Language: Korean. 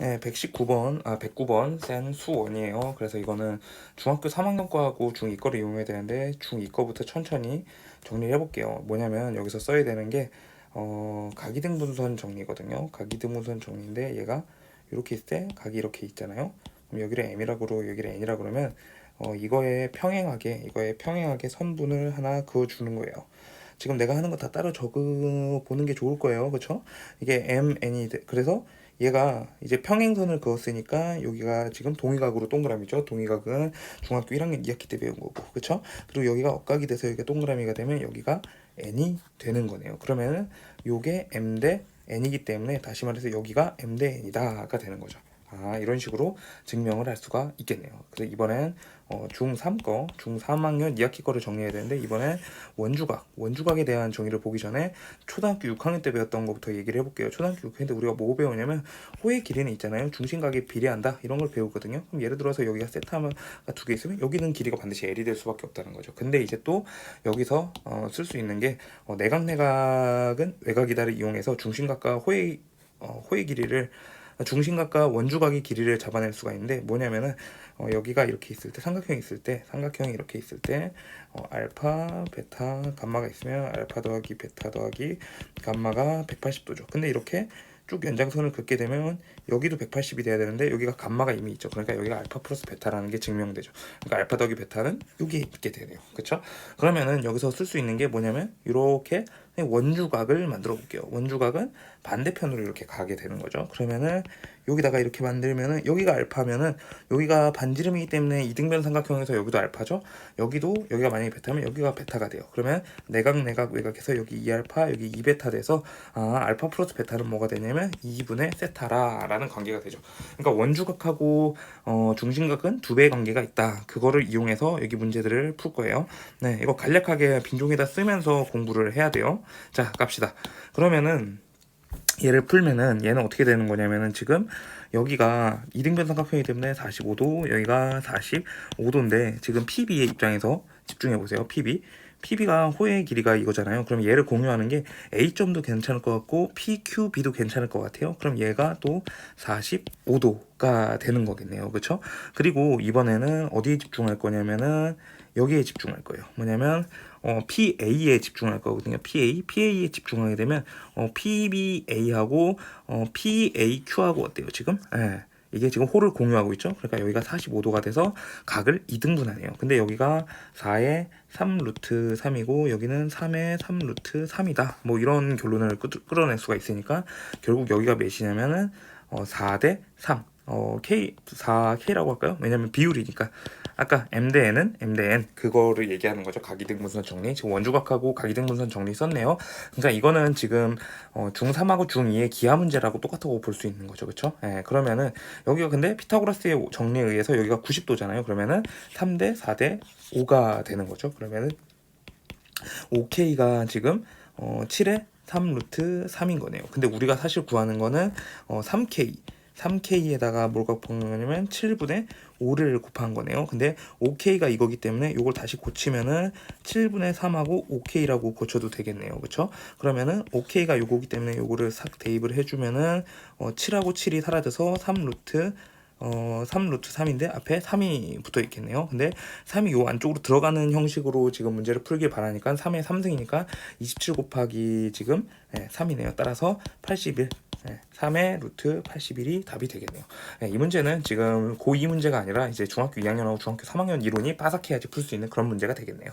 네, 119번, 아, 109번 센 수원이에요. 그래서 이거는 중학교 3학년 거하고 중2 거를 이용해야 되는데 중2 거부터 천천히 정리를 해볼게요. 뭐냐면 여기서 써야 되는 게 어, 각이등분선 정리거든요. 각이등분선 정리인데 얘가 이렇게 있을 때 각이 이렇게 있잖아요. 그럼 여기를 m이라고 그러고 여기를 n이라고 그러면 어, 이거에 평행하게 이거에 평행하게 선분을 하나 그어주는 거예요. 지금 내가 하는 거 다 따로 적어 보는 게 좋을 거예요. 그렇죠? 이게 m, n이 돼. 그래서 얘가 이제 평행선을 그었으니까 여기가 지금 동의각으로 동그라미죠. 동의각은 중학교 1학년 2학기 때 배운 거고, 그렇죠? 그리고 여기가 억각이 돼서 여기가 동그라미가 되면 여기가 n이 되는 거네요. 그러면은 요게 m 대 n이기 때문에 다시 말해서 여기가 m 대 n이다가 되는 거죠. 아, 이런 식으로 증명을 할 수가 있겠네요. 그래서 이번엔 어, 중3 거, 중3학년 2학기 거를 정리해야 되는데 이번엔 원주각, 원주각에 대한 정의를 보기 전에 초등학교 6학년 때 배웠던 것부터 얘기를 해볼게요. 초등학교 6학년 때 우리가 뭐 배우냐면 호의 길이는 있잖아요. 중심각에 비례한다 이런 걸 배우거든요. 그럼 예를 들어서 여기가 세타가 두개 있으면 여기는 길이가 반드시 L이 될 수밖에 없다는 거죠. 근데 이제 또 여기서 어, 쓸 수 있는 게 어, 내각 내각은 외곽이다를 이용해서 중심각과 호의 어, 호의 길이를 중심각과 원주각의 길이를 잡아낼 수가 있는데 뭐냐면은 어, 여기가 이렇게 있을 때 삼각형이 있을 때 삼각형이 이렇게 있을 때 어, 알파, 베타, 감마가 있으면 알파 더하기 베타 더하기 감마가 180도죠. 근데 이렇게 쭉 연장선을 긋게 되면 여기도 180이 돼야 되는데 여기가 감마가 이미 있죠. 그러니까 여기가 알파 플러스 베타라는 게 증명되죠. 그러니까 알파 더하기 베타는 여기에 있게 되네요. 그렇죠? 그러면은 여기서 쓸 수 있는 게 뭐냐면 이렇게 원주각을 만들어 볼게요. 원주각은 반대편으로 이렇게 가게 되는 거죠. 그러면은 여기다가 이렇게 만들면은 여기가 알파면은 여기가 반지름이기 때문에 이등변 삼각형에서 여기도 알파죠. 여기도 여기가 만약에 베타면 여기가 베타가 돼요. 그러면 내각 내각 외곽해서 여기 2알파 여기 2베타 돼서 아 알파 플러스 베타는 뭐가 되냐면 2분의 세타라라는 관계가 되죠. 그러니까 원주각하고 어, 중심각은 두 배의 관계가 있다. 그거를 이용해서 여기 문제들을 풀 거예요. 네, 이거 간략하게 빈종에다 쓰면서 공부를 해야 돼요. 자, 갑시다. 그러면은 얘를 풀면은 얘는 어떻게 되는 거냐면은 지금 여기가 이등변 삼각형이기 때문에 45도 여기가 45도인데 지금 PB의 입장에서 집중해 보세요. PB PB가 호의 길이가 이거잖아요. 그럼 얘를 공유하는 게 A점도 괜찮을 것 같고 PQB도 괜찮을 것 같아요. 그럼 얘가 또 45도가 되는 거겠네요. 그렇죠? 그리고 이번에는 어디에 집중할 거냐면은 여기에 집중할 거예요. 뭐냐면 어, PA에 집중할 거거든요. PA, PA에 집중하게 되면 어, PBA하고 어, PAQ하고 어때요 지금? 예. 이게 지금 홀을 공유하고 있죠. 그러니까 여기가 45도가 돼서 각을 2등분하네요. 근데 여기가 4에 3 루트 3이고 여기는 3에 3 루트 3이다. 뭐 이런 결론을 끌- 끌어낼 수가 있으니까 결국 여기가 몇이냐면은 어, 4대 3. 어, K 4K라고 할까요? 왜냐면 비율이니까. 아까 M 대 N은 M 대 N 그거를 얘기하는 거죠. 각이등분선 정리. 지금 원주각하고 각이등분선 정리 썼네요. 그러니까 이거는 지금 어, 중3하고 중2의 기하 문제라고 똑같다고 볼 수 있는 거죠. 그렇죠? 예, 그러면은 여기가 근데 피타고라스의 정리에 의해서 여기가 90도잖아요. 그러면은 3대 4대 5가 되는 거죠. 그러면은 5K가 지금 어, 7에 3 루트 3인 거네요. 근데 우리가 사실 구하는 거는 어, 3K 3K에다가 뭘 곱한 거냐면 7분의 5를 곱한 거네요. 근데 5K가 이거기 때문에 이걸 다시 고치면은 7분의 3하고 5K라고 고쳐도 되겠네요. 그쵸? 그러면은 5K가 요거기 때문에 요거를 싹 대입을 해주면은 어, 7하고 7이 사라져서 3 루트 어, 3 루트 3인데 앞에 3이 붙어 있겠네요. 근데 3이 요 안쪽으로 들어가는 형식으로 지금 문제를 풀길 바라니까 3의 3승이니까 27 곱하기 지금 예, 3이네요. 따라서 81. 예, 3의 루트 81이 답이 되겠네요. 예, 이 문제는 지금 고2 문제가 아니라 이제 중학교 2학년하고 중학교 3학년 이론이 빠삭해야지 풀 수 있는 그런 문제가 되겠네요.